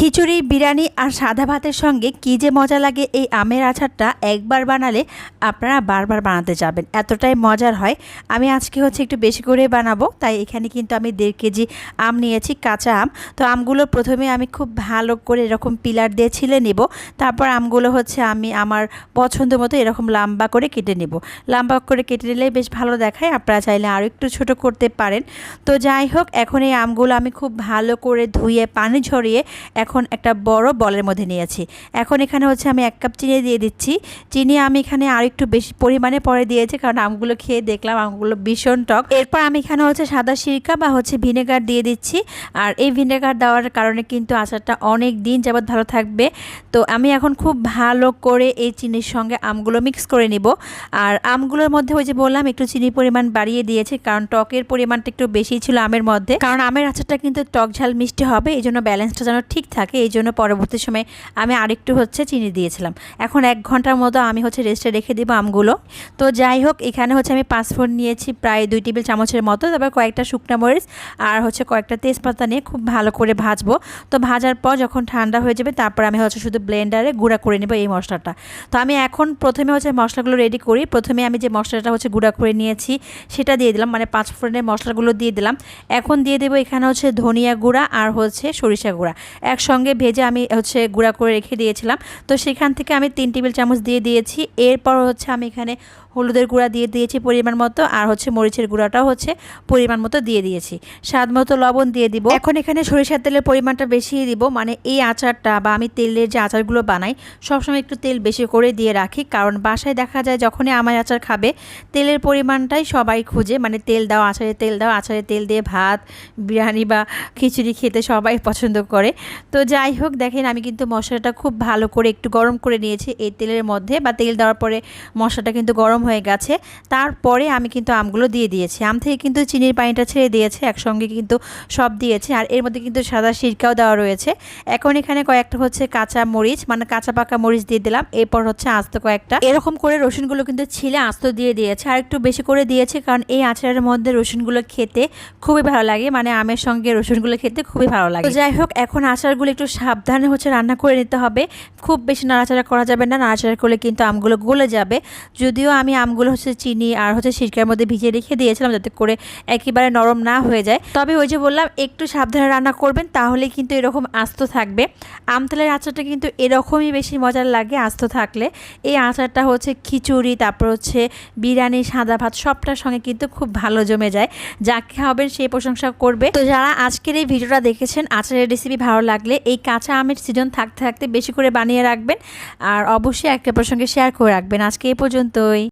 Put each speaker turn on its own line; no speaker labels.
খিচুড়ি, বিরিয়ানি আর সাদা ভাতের সঙ্গে কী যে মজা লাগে এই আমের আচারটা একবার বানালে আপনারা বারবার বানাতে যাবেন। এতটাই মজার হয়। আমি আজকে হচ্ছে একটু বেশি করে বানাবো, তাই এখানে কিন্তু আমি দেড় কেজি আম নিয়েছি, কাঁচা আম। তো আমগুলো প্রথমে আমি খুব ভালো করে এরকম পিলার দিয়ে ছিলে নেব, তারপর আমগুলো হচ্ছে আমি আমার পছন্দ মতো এরকম লম্বা করে কেটে নেব। লম্বা করে কেটে নিলে বেশ ভালো দেখায়, আপনারা চাইলে আরও একটু ছোট করতে পারেন। তো যাই হোক, এখন এই আমগুলো আমি খুব ভালো করে ধুয়ে, পানি ঝরিয়ে এখন একটা বড় বলের মধ্যে নিয়েছি। এখন এখানে হচ্ছে আমি এক কাপ চিনি দিয়ে দিচ্ছি। চিনি আমি এখানে আর একটু বেশি পরিমাণে পরে দিয়েছি কারণ আমগুলো খেয়ে দেখলাম আমগুলো ভীষণ টক। এরপর আমি এখানে হচ্ছে সাদা সিরকা বা হচ্ছে ভিনেগার দিয়ে দিচ্ছি। আর এই ভিনেগার দেওয়ার কারণে কিন্তু আচারটা অনেক দিন যাবৎ ভালো থাকবে। তো আমি এখন খুব ভালো করে এই চিনির সঙ্গে আমগুলো মিক্স করে নিব। আর আমগুলোর মধ্যে ওই যে বললাম, একটু চিনির পরিমাণ বাড়িয়ে দিয়েছি কারণ টকের পরিমাণটা একটু বেশি ছিল আমের মধ্যে। কারণ আমের আচারটা কিন্তু টক ঝাল মিষ্টি হবে এই জন্য ব্যালেন্সটা যেন ঠিক থাকে এই জন্য পরবর্তী সময়ে আমি আরেকটু হচ্ছে চিনি দিয়েছিলাম। এখন এক ঘণ্টার মতো আমি হচ্ছে রেস্টে রেখে দিব আমগুলো। তো যাই হোক, এখানে হচ্ছে আমি পাঁচফোড়ন নিয়েছি, প্রায় দুই টেবিল চামচের মতো, তারপর কয়েকটা শুকনো মরিচ আর হচ্ছে কয়েকটা তেজপাতা নিয়ে খুব ভালো করে ভাজবো। তো ভাজার পর যখন ঠান্ডা হয়ে যাবে, তারপর আমি হচ্ছে শুধু ব্লেন্ডারে গুঁড়া করে নেব এই মশলাটা। তো আমি এখন প্রথমে হচ্ছে মশলাগুলো রেডি করি। প্রথমে আমি যে মশলাটা হচ্ছে গুঁড়া করে নিয়েছি, সেটা দিয়ে দিলাম মানে পাঁচ ফোড়নের মশলাগুলো দিয়ে দিলাম। এখন দিয়ে দেবো এখানে হচ্ছে ধনিয়া গুঁড়া আর হচ্ছে সরিষা গুঁড়া। একসঙ্গে ভেজে আমি হচ্ছে গুঁড়া করে রেখে দিয়েছিলাম। তো সেখান থেকে আমি তিন টেবিল চামচ দিয়ে দিয়েছি। এরপর হচ্ছে আমি এখানে হলুদের গুঁড়া দিয়ে দিয়েছি পরিমাণ মতো আর হচ্ছে মরিচের গুঁড়াটাও হচ্ছে পরিমাণ মতো দিয়ে দিয়েছি। স্বাদ মতো লবণ দিয়ে দিব। এখন এখানে সরিষার তেলের পরিমাণটা বেশি দিব। মানে এই আচারটা বা আমি তেলের যে আচারগুলো বানাই, সবসময় একটু তেল বেশি করে দিয়ে রাখি। কারণ বাসায় দেখা যায় যখনই আমার আচার খাবে, তেলের পরিমাণটাই সবাই খুঁজে। মানে তেল দাও আচারে তেল দাও আচারে তেল দিয়ে ভাত, বিরিয়ানি বা খিচুড়ি খেতে সবাই পছন্দ করে। তো যাই হোক, দেখেন আমি কিন্তু মশলাটা খুব ভালো করে একটু গরম করে নিয়েছি এই তেলের মধ্যে বা তেল দেওয়ার পরে মশলাটা কিন্তু গরম হয়ে গেছে। তারপরে আমি কিন্তু আমগুলো দিয়ে দিয়েছি। আম থেকে কিন্তু চিনির পানিটা ছেড়ে দিয়েছে, একসঙ্গে কিন্তু সব দিয়েছে। আর এর মধ্যে কিন্তু সাদা সিরকাও দেওয়া রয়েছে। এখন এখানে কয়েকটা হচ্ছে কাঁচা মরিচ মানে কাঁচা পাকা মরিচ দিয়ে দিলাম। এরপর হচ্ছে আস্ত কয়েকটা। এরকম করে রসুনগুলো কিন্তু ছিলে আস্ত দিয়ে দিয়েছে। আর একটু বেশি করে দিয়েছে কারণ এই আচারের মধ্যে রসুনগুলো খেতে খুবই ভালো লাগে। মানে আমের সঙ্গে রসুনগুলো খেতে খুবই ভালো লাগে। যাই হোক, এখন আচারগুলো একটু সাবধানে হচ্ছে রান্না করে নিতে হবে। খুব বেশি নাড়াচাড়া করা যাবে না, নাড়াচাড়া করলে কিন্তু আমগুলো গলে যাবে। যদিও আমি আমগুলো হচ্ছে চিনি আর হচ্ছে সিরকার মধ্যে ভিজিয়ে রেখে দিয়েছিলাম যাতে করে একেবারে নরম না হয়ে যায়। তবে ওই যে বললাম, একটু সাবধানে রান্না করবেন, তাহলে কিন্তু এরকম আস্ত থাকবে। আমতলের আচারটা কিন্তু এরকমই বেশি মজার লাগে আস্ত থাকলে। এই আচারটা হচ্ছে খিচুড়ি, তারপর হচ্ছে বিরিয়ানি, সাদা ভাত সবটার সঙ্গে কিন্তু খুব ভালো জমে যায়। যাকে খাবেন সেই প্রশংসা করবে। তো যারা আজকের এই ভিডিওটা দেখেছেন, আচারের রেসিপি ভালো লাগলে এই কাঁচা আমের সিজন থাকতে থাকতে বেশি করে বানিয়ে রাখবেন আর অবশ্যই একটা প্রসঙ্গে শেয়ার করে রাখবেন। আজকে এই পর্যন্তই।